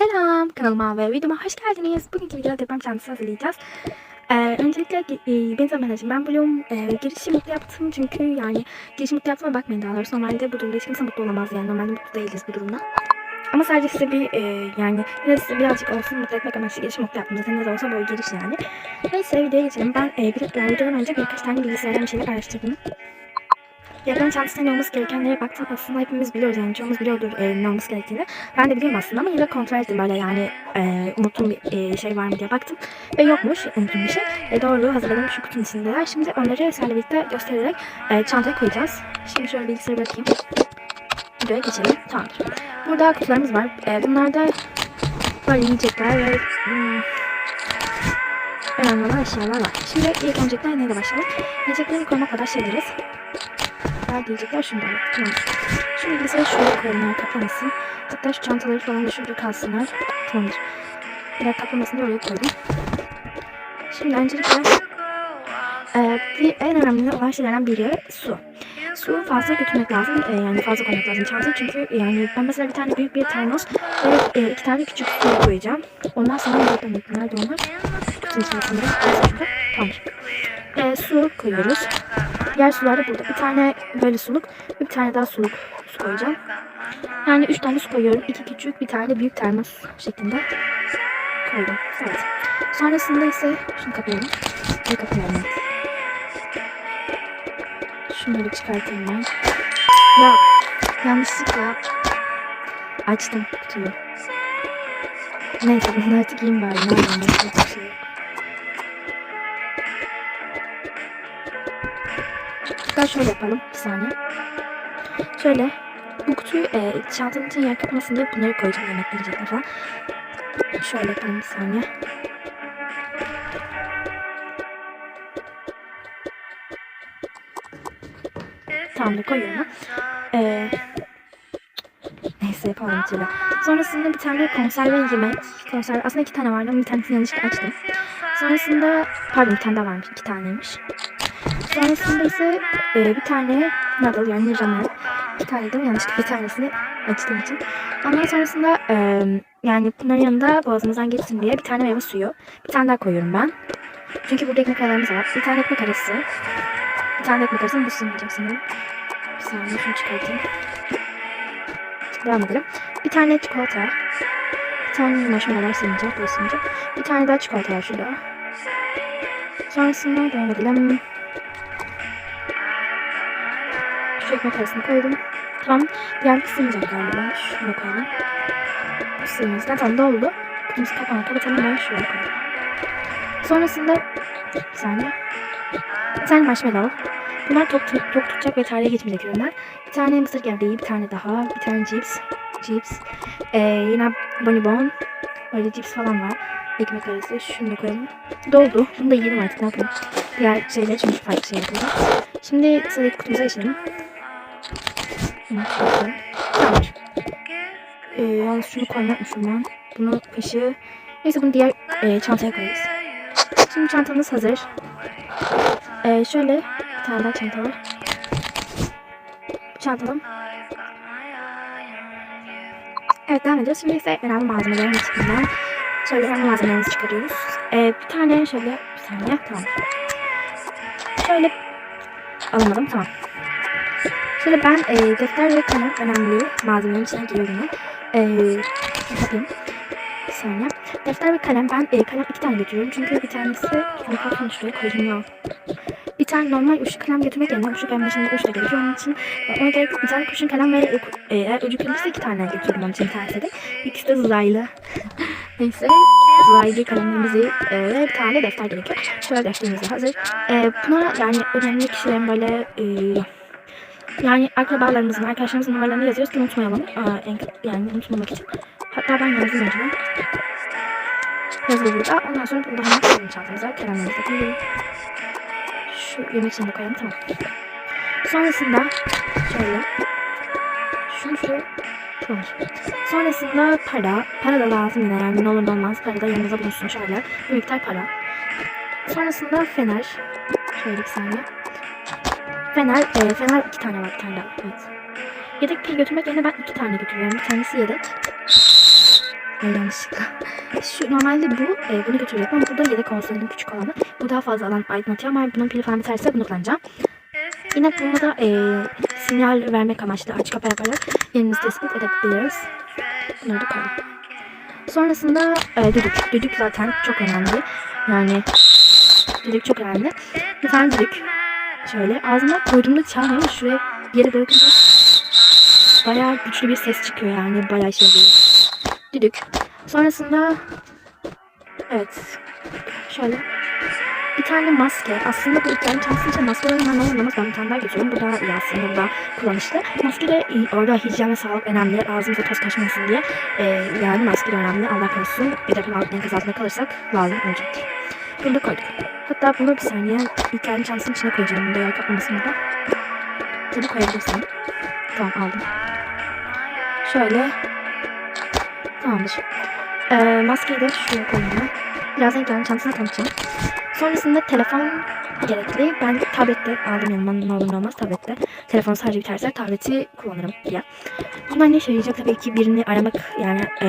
Selam kanalıma ve videoma hoş geldiniz. Bugünkü videoda deprem çantası hazırlayacağız. Ee, öncelikle e, tanımayan için ben Bloom e, girişi mutlu yaptım çünkü yani girişi mutlu yaptığıma bakmayın daha doğrusu normalde bu durumda hiç kimse mutlu olamaz yani normalde mutlu değiliz bu durumda. Ama sadece size bir e, yani yine size birazcık olsun mutlu etmek amaçlı girişi mutlu yaptım. Zaten ne olsa böyle giriş yani. Neyse videoya geçelim. Ben e, bir, yani videodan önce birkaç tane bilgisayardan bir şeyler araştırdım. Deprem çantasında ne olması gerekenlere baktım. Aslında hepimiz biliyoruz yani çoğumuz biliyordur e, ne olması gerektiğini. Ben de biliyorum aslında ama yine kontrol ettim böyle yani e, unuttuğum bir e, şey var mı diye baktım. Ve yokmuş unuttuğum bir şey. E, doğru hazırladım şu kutunun içindeler. Şimdi onları sizlerle birlikte göstererek e, çantaya koyacağız. Şimdi şöyle bilgisayarı bırakayım. Videoya geçelim. Tamamdır. Burada kutularımız var. E, bunlarda böyle yiyecekler ve hmm, önemli olan eşyalar var. Şimdi ilk öncelikle neyle başlayalım? Yiyecekleri koymakla başlayabiliriz. Ver diyecekler şundan. Tamam. Şu bilgisayarı şuraya koyalım kaplamasın. Hatta şu çantaları falan da şurada kalsınlar. Tamamdır. Biraz kaplamasını da oraya koydum. Şimdi öncelikle e, bir, en önemli olan şeylerden biri su. Su fazla götürmek lazım. E, yani fazla koymak lazım çantaya. Çünkü yani ben mesela bir tane büyük bir termos ve e, iki tane küçük su koyacağım. Ondan sonra buradan nerede onlar? Kutunun içerisinde. Tamamdır. E, su koyuyoruz. Diğer sular da burada. Bir tane böyle suluk, bir tane daha suluk su koyacağım. Yani üç tane su koyuyorum. İki küçük, bir tane büyük termos şeklinde koydum. Evet. Sonrasında ise şunu kapayalım. Ne kapayalım? Evet. Şunları çıkartayım ben. Ya yanlışlıkla açtım kutuyu. Neyse bunu artık yiyeyim bari. Ne yapayım? Başka bir şey yok. Hatta şöyle yapalım. Bir saniye. Şöyle. Bu kutuyu e, çantanın içine yer kapmasın diye bunları koyacağım yemekleri yiyecekler falan. Şöyle yapalım bir saniye. Tamamdır koyuyorum. Ee, neyse yapalım şöyle. Sonrasında bir tane konserve yemek. Konserve aslında iki tane vardı ama bir tanesini yanlışlıkla açtım. Sonrasında pardon bir tane daha varmış. iki taneymiş. Sonrasında ise e, bir tane noodle yani ramen. Bir tane de yanlışlıkla bir tanesini açtığım için. Ondan sonrasında e, yani bunların yanında boğazımızdan geçsin diye bir tane meyve suyu. Bir tane daha koyuyorum ben. Çünkü burada ekmek aralarımız var. Bir tane ekmek arası. Bir tane ekmek arası. Bu sığmayacak sanırım. Bir saniye şunu çıkartayım. Devam edelim. Bir tane çikolata. Bir tane marshmallow sığmayacak. Bu. Bir tane daha çikolata var şurada. Sonrasında devam edelim. Şu ekmek arasını koydum. Tamam. Diğer sığmayacak galiba. Şuraya koyalım. Bu sığmaz. Zaten doldu. Kutumuz kapanana kapatalım. Ben şuraya koyalım. Sonrasında bir saniye. Bir tane marshmallow. Bunlar tok, tok tutacak ve tarihe geçmeyecek ürünler. Bir tane mısır gevreği, bir tane daha, bir tane cips, cips. Ee, yine bonibon, böyle cips falan var. Ekmek arası, şunu da koyalım. Doldu. Bunu da yiyelim artık ne yapalım. Diğer şeyler çünkü farklı şey yapıyorum. Şimdi sıradaki kutumuza geçelim. Tamamdır. Ee, yalnız şunu koymakmışım ben. Bunu kaşığı. Neyse bunu diğer e, çantaya koyarız. Şimdi çantamız hazır. Ee, şöyle bir tane daha çanta var. Çantam. Evet devam ediyoruz. Şimdi ise önemli malzemelerin içinden şöyle önemli malzemelerimizi çıkarıyoruz. Ee, bir tane şöyle bir saniye tamam. Şöyle alamadım tamam. Şöyle ben e, defter ve kalem önemli malzemelerin içine giriyorum. E, yapayım. Bir saniye. Defter ve kalem ben e, kalem iki tane götürüyorum. Çünkü bir tanesi şunu şuraya koydum. Bir tane normal uçlu kalem götürmek yerine uçlu kalem dışında uç da. Onun için e, ona gerek yok. Bir tane kurşun kalem ve e, eğer ucu kırılırsa iki tane götürdüm onun için tanesi de. İkisi de uzaylı. Neyse. Uzaylı kalemimizi e, ve bir tane de defter gerekiyor. Şöyle defterimiz de hazır. E, buna yani önemli kişilerin böyle e, yani akrabalarımızın, arkadaşlarımızın numaralarını yazıyoruz ki unutmayalım. En, yani unutmamak için. Hatta ben yazdım önceden. Yazılı burada. Ondan sonra burada hemen koyalım çantamıza. De koyalım. Şu yemek içine de koyalım. Tamam. Sonrasında şöyle. Şunu şöyle Tamam. Sonrasında para. Para da lazım yine yani ne olur ne olmaz. Para da yanınıza bulunsun şöyle. Bir miktar para. Sonrasında fener. Şöyle bir saniye. Fener, e, fener iki tane var bir tane daha. Evet. Yedek pil götürmek yerine ben iki tane götürüyorum. Bir tanesi yedek. Yanlışlıkla. Şu normalde bu e, bunu götürecek ama burada yedek olsun dedim küçük olanı. Bu daha fazla alan aydınlatıyor ama bunun pili falan biterse bunu kullanacağım. Yine bunu da e, sinyal vermek amaçlı aç kapa yaparak yerimizi tespit edebiliriz. Bunları da koyalım. Sonrasında e, düdük. Düdük zaten çok önemli. Yani düdük çok önemli. Bir tane düdük. Şöyle ağzıma koyduğumda çalmıyor şuraya yere bırakınca bayağı güçlü bir ses çıkıyor yani. Bayağı şey oluyor. Düdük. Sonrasında evet şöyle bir tane maske. Aslında bu iplerin çantası için maske olan hemen olmamız. Ben bir tane daha götürüyorum. Bu daha iyi aslında. Bu daha kullanışlı. Maske de iyi. orada hijyen ve sağlık önemli. Ağzımıza toz kaçmasın diye. Ee, yani maske de önemli. Allah korusun. Bir de enkaz altında kalırsak lazım olacak. Bunu da koyduk. Hatta bunu bir saniye İlker'in çantasının içine koyacağım. Bunu da yer kaplamasını da. Tabii koyabilirsin. Tamam aldım. Şöyle. Tamamdır. Ee, maskeyi de şuraya koyayım. Birazdan İlker'in çantasına tanıtacağım. Sonrasında telefon gerekli. Ben tablette aldım yanıma ne olur ne olmaz tablette. Telefon sadece biterse tableti kullanırım diye. Bunlar ne işe yarayacak tabii ki birini aramak yani e,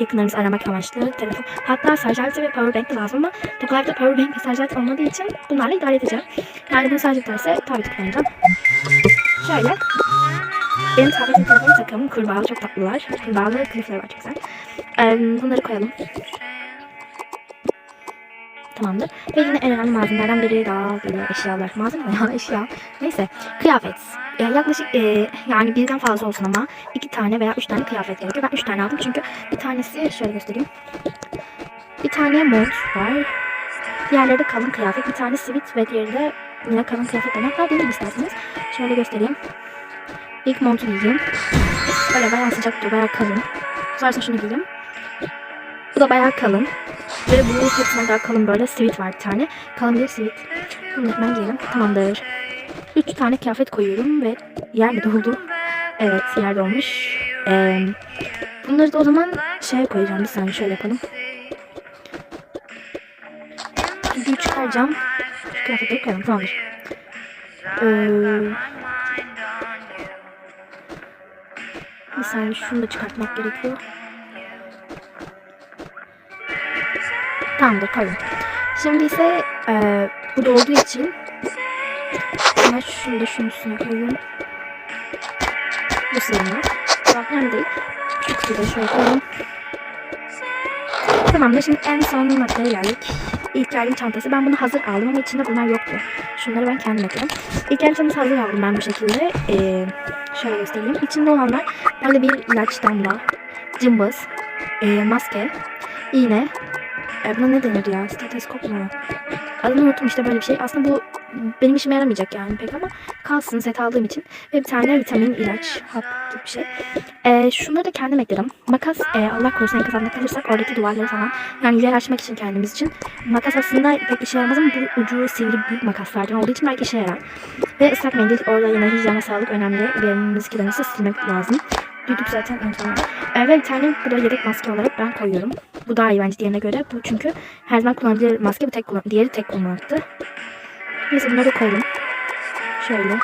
yakınlarımızı aramak amaçlı telefon. Hatta şarj aleti ve power bank de lazım ama Tokalar'da power bank ve şarj aleti olmadığı için bunlarla idare edeceğim. Yani bunu sadece biterse tableti kullanacağım. Şöyle. Benim tablet ve telefon takım kurbağalı çok tatlılar. Kurbağalı kılıfları var çok güzel. E, bunları koyalım. Tamamdır. Ve yine en önemli malzemelerden biri daha böyle eşyalar. Malzeme ya eşya. Neyse. Kıyafet. E, yaklaşık e, yani birden fazla olsun ama iki tane veya üç tane kıyafet gerekiyor. Ben üç tane aldım çünkü bir tanesi şöyle göstereyim. Bir tane mont var. Diğerleri de kalın kıyafet. Bir tane sivit ve diğeri de yine kalın kıyafet demek. Daha değil isterseniz. Şöyle göstereyim. İlk montu giyeyim. Böyle bayağı sıcak duruyor. Bayağı kalın. Sonrasında şunu giyeyim. Bu da bayağı kalın. Ve bu hepsinden daha kalın böyle sivit var bir tane. Kalın bir sivit. Bunu hemen giyelim. Tamamdır. Üç tane kıyafet koyuyorum ve yer doldu? Evet yer dolmuş. Ee, bunları da o zaman şeye koyacağım. Bir saniye şöyle yapalım. Düdüğü çıkaracağım. Şu kıyafetleri koyalım. Tamamdır. Ee, bir saniye şunu da çıkartmak gerekiyor. Tamamdır koydum. Şimdi ise e, bu da olduğu için ben şunu da şunun üstüne koyuyorum. Bu sığmıyor. Önemli değil. Şu kısmı da şöyle koyalım. Tamamdır şimdi en son maddeye geldik. İlk yardım çantası. Ben bunu hazır aldım ama içinde bunlar yoktu. Şunları ben kendim ekledim. İlk yardım çantası hazır aldım ben bu şekilde. Ee, şöyle göstereyim. İçinde olanlar böyle bir ilaç damla, cımbız, e, maske, iğne, e, buna ne deniyordu ya? Steteskop mu? Adını unuttum işte böyle bir şey. Aslında bu benim işime yaramayacak yani pek ama kalsın set aldığım için. Ve bir tane vitamin ilaç, hap gibi bir şey. E, şunları da kendim ekledim. Makas, e, Allah korusun en kazanda kalırsak oradaki duvarları falan. Yani yer açmak için kendimiz için. Makas aslında pek işe yaramaz ama bu ucu sivri büyük makaslardan olduğu için belki işe yarar. Ve ıslak mendil orada yine hijyen ve sağlık önemli. Benim kilometre silmek lazım. Düdük zaten unutulmadı. E, ve bir tane bu da yedek maske olarak ben koyuyorum. Bu daha iyi bence diğerine göre. Bu çünkü her zaman kullanılabilir maske. Bu tek kullan diğeri tek kullanmaktı. Neyse bunları da koydum. Şöyle.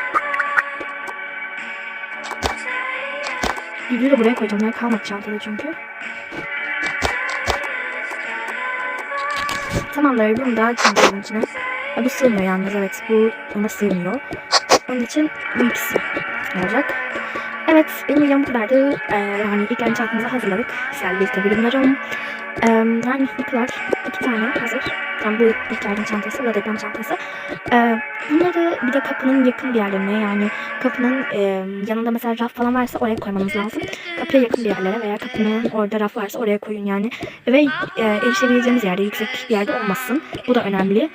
Düdüğü de buraya koyacağım. Yani kalmadı çantada çünkü. Tamamdır. Bunu da çantanın içine. Ya bu sığmıyor yalnız evet. Bu ona sığmıyor. Onun için bu ikisi olacak. Evet benim videom bu kadardı. Ee, yani ilk önce çantamızı hazırladık. Sizlerle birlikte bulunacağım. Ee, yani? İki tane hazır. Yani bu yardım çantası deprem çantası. Ee, bunları bir de kapının yakın bir yerlerine yani kapının e, yanında mesela raf falan varsa oraya koymamız lazım. Kapıya yakın bir yerlere veya kapının orada raf varsa oraya koyun yani. Ve e, erişebileceğiniz yerde yüksek bir yerde olmasın. Bu da önemli.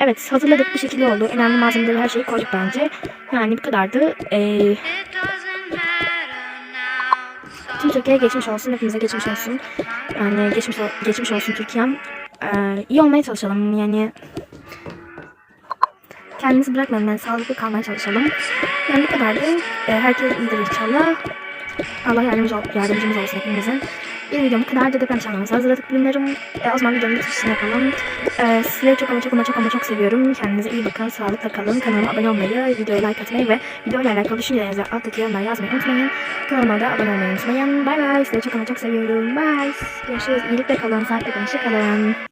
Evet hazırladık bu şekilde oldu. Önemli malzemeleri her şeyi koyduk bence. Yani bu kadardı. Ee, Tüm Türkiye'ye geçmiş olsun. Hepimize geçmiş olsun. Yani geçmiş, geçmiş olsun Türkiye'm. Ee, iyi olmaya çalışalım. Yani kendimizi bırakmayalım. Yani sağlıklı kalmaya çalışalım. Yani bu kadardı. Ee, herkes iyidir inşallah. Allah yardımcı yardımcımız olsun hepimizin. Bir videom bu kadar da deprem şanlarımızı hazırladık bunlarım. E, o zaman videonun bitişine yapalım. E, sizleri çok ama çok ama çok ama çok seviyorum. Kendinize iyi bakın, sağlıkla kalın. Kanalıma abone olmayı, videoya like atmayı ve videoyla alakalı düşüncelerinizi alttaki yorumlara yazmayı unutmayın. Kanalıma da abone olmayı unutmayın. Bay bay. Sizleri çok ama çok seviyorum. Bye. Görüşürüz. İyilikle kalın, sağlıkla kalın. Kalın.